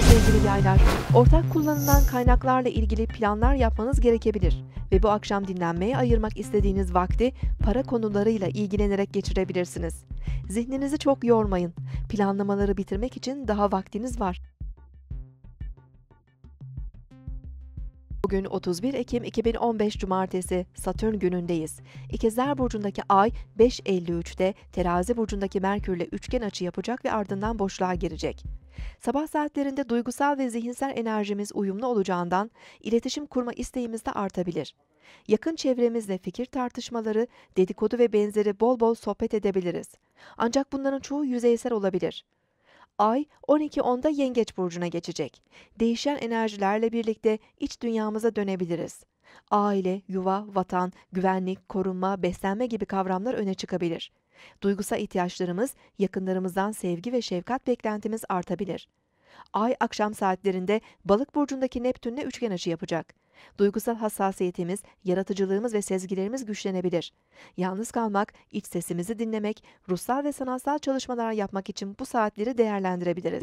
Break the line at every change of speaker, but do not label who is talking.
Sevgili yaylar. Ortak kullanılan kaynaklarla ilgili planlar yapmanız gerekebilir ve bu akşam dinlenmeye ayırmak istediğiniz vakti para konularıyla ilgilenerek geçirebilirsiniz. Zihninizi çok yormayın. Planlamaları bitirmek için daha vaktiniz var. Bugün 31 Ekim 2015 Cumartesi Satürn günündeyiz. İkizler Burcu'ndaki Ay 5.53'te Terazi Burcu'ndaki Merkür'le üçgen açı yapacak ve ardından boşluğa girecek. Sabah saatlerinde duygusal ve zihinsel enerjimiz uyumlu olacağından iletişim kurma isteğimiz de artabilir. Yakın çevremizle fikir tartışmaları, dedikodu ve benzeri bol bol sohbet edebiliriz. Ancak bunların çoğu yüzeysel olabilir. Ay 12.10'da Yengeç burcuna geçecek. Değişen enerjilerle birlikte iç dünyamıza dönebiliriz. Aile, yuva, vatan, güvenlik, korunma, beslenme gibi kavramlar öne çıkabilir. Duygusal ihtiyaçlarımız, yakınlarımızdan sevgi ve şefkat beklentimiz artabilir. Ay akşam saatlerinde Balık burcundaki Neptünle üçgen açı yapacak. Duygusal hassasiyetimiz, yaratıcılığımız ve sezgilerimiz güçlenebilir. Yalnız kalmak, iç sesimizi dinlemek, ruhsal ve sanatsal çalışmalar yapmak için bu saatleri değerlendirebiliriz.